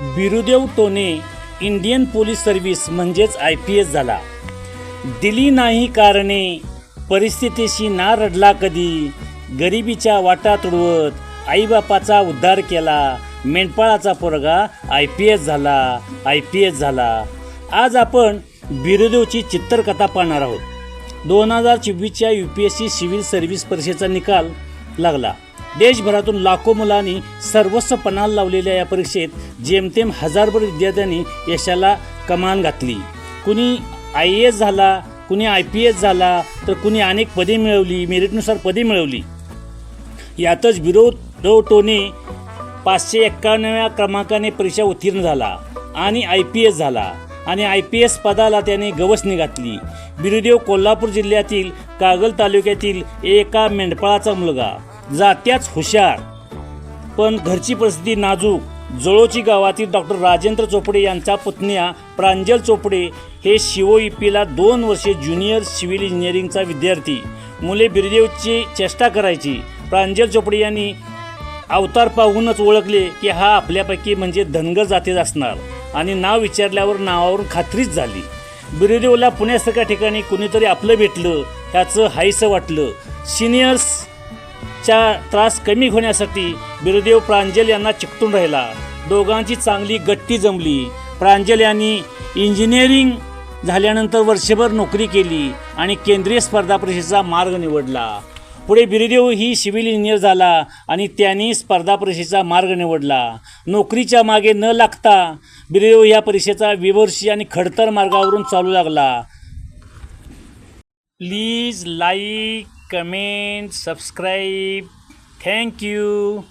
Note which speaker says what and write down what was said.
Speaker 1: Birudev Tone Indian police service म्हणजेच I P S झाला. दिली नाही कारणे परिस्थितीशी ना रडला कधी गरिबीच्या वाटा तुडवत आईबापाचा उद्धार केला मेंढपाळाचा पोरगा आय पी एस झाला आय पी एस झाला. आज आपण बिरुदेवची चित्रकथा पाहणार आहोत. दोन हजार चोवीसच्या U P S C civil service परीक्षेचा निकाल लागला. देशभरातून लाखो मुलांनी सर्वस्व पणाला लावलेल्या या परीक्षेत जेमतेम हजारभर विद्यार्थ्यांनी यशाला कमान घातली. कुणी आय ए एस झाला कुणी आय पी एस झाला तर कुणी अनेक पदे मिळवली मेरिटनुसार पदे मिळवली. यातच विरोध टोने पाचशे एक्क्याण्णव्या क्रमांकाने परीक्षा उत्तीर्ण झाला आणि आय पी एस झाला आणि आय पी एस पदाला त्याने गवसणी घातली. बिरुदेव कोल्हापूर जिल्ह्यातील कागल तालुक्यातील एका मेंढपाळाचा मुलगा जात्याच हुशार. पण घरची परिस्थिती नाजूक. जळोची गावातील डॉक्टर राजेंद्र चोपडे यांचा पुतण्या प्रांजल चोपडे हे शिवो पीला दोन वर्षे ज्युनियर सिव्हिल इंजिनिअरिंगचा विद्यार्थी. मुले बिरदेवची चेष्टा करायची. प्रांजल चोपडे यांनी अवतार पाहूनच ओळखले की हा आपल्यापैकी म्हणजे धनगर जातीत असणार आणि नाव विचारल्यावर नावावरून खात्रीच झाली. बिरदेवला पुण्यासारख्या ठिकाणी कुणीतरी आपलं भेटलं त्याचं हायसं वाटलं. सिनियर्स चा त्रास कमी होण्यासाठी बिरुदेव प्रांजल यांना चिकटून राहिला. दोघांची चांगली गट्टी जमली. प्रांजल यांनी इंजिनिअरिंग झाल्यानंतर वर्षभर नोकरी केली आणि केंद्रीय स्पर्धा परीक्षेचा मार्ग निवडला. पुढे बिरुदेव ही सिव्हिल इंजिनियर झाला आणि त्यांनी स्पर्धा परीक्षेचा मार्ग निवडला. नोकरीच्या मागे न लागता बिरुदेव या परीक्षेचा विवर्षी आणि खडतर मार्गावरून चालू लागला. Please like comment subscribe. Thank you.